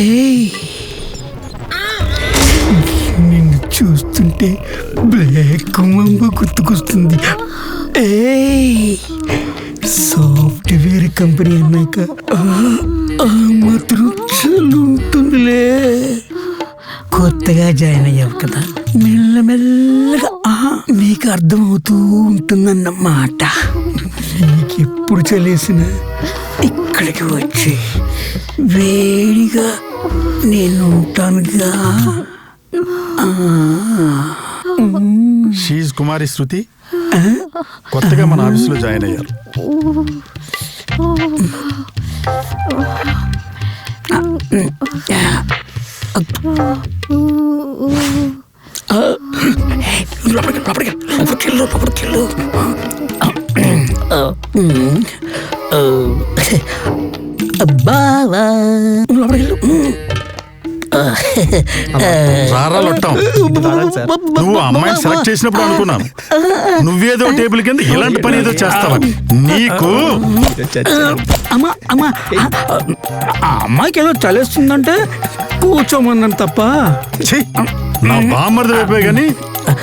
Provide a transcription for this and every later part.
ఏ నిన్ను చూస్తుంటే బ్లాక్ మంబ గుర్తుకొస్తుంది. ఏయ్. సాఫ్ట్వేర్ కంపెనీ అన్నాక ఆ, ఆ మాత్రం చలు ఉంటుందిలే కొత్తగా జాయిన్ అయ్యావు కదా? మెల్లమెల్లగా ఆ, నీకు అర్థమవుతూ ఉంటుందన్నమాట. నీకు ఎప్పుడు చలేసిన ఇక్కడికి వచ్చి వేడిగా నేను ఉంటానుగా షీజ్ కుమారి శృతి కొత్తగా మన ఆఫీసులో జాయిన్ అయ్యారు. లోపలికి లోపలికి లోపలికి వెళ్ళు లోపలికి వెళ్ళు బావా లోపలికి వెళ్ళు రారా లొట్టం నువ్వు అమ్మాయిని సెలెక్ట్ చేసినప్పుడు అనుకున్నాను. నువ్వేదో టేబుల్ కింద ఇలాంటి పని ఏదో చేస్తావని నీకు? అమ్మా అమ్మా ఆ అమ్మాయికి ఏదో చలేస్తుందంటే కూర్చోమన్నాను తప్ప. నా బామ్మర్ది వైపే గాని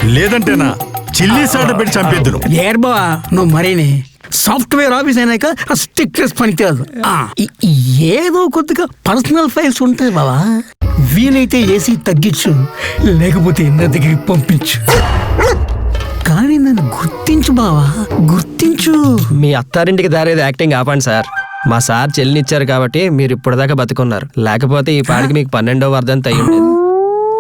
లేదంటేనా చిల్లీ సాట పెట్టి చంపేద్దును. ఏర్ బా నువ్వు మరేనే. సాఫ్ట్వేర్ ఆఫీస్ అయినాక స్టిక్నెస్ పనికిరాదు. ఆ, ఈ- ఈ ఏదో కొద్దిగా పర్సనల్ ఫైల్స్ ఉంటాయి బావా. వీలైతే ఏసీ తగ్గించు లేకపోతే నా దగ్గరికి పంపించు. కానీ నన్ను గుర్తించు బావా గుర్తించు. మీ అత్తారింటికి దారేది యాక్టింగ్ ఆపండి సార్. మా సార్ చెల్లినిచ్చారు కాబట్టి మీరు ఇప్పటిదాకా బతుకున్నారు. లేకపోతే ఈ పాడికి మీకు పన్నెండో వర్ధంతి అయ్యి ఉండేది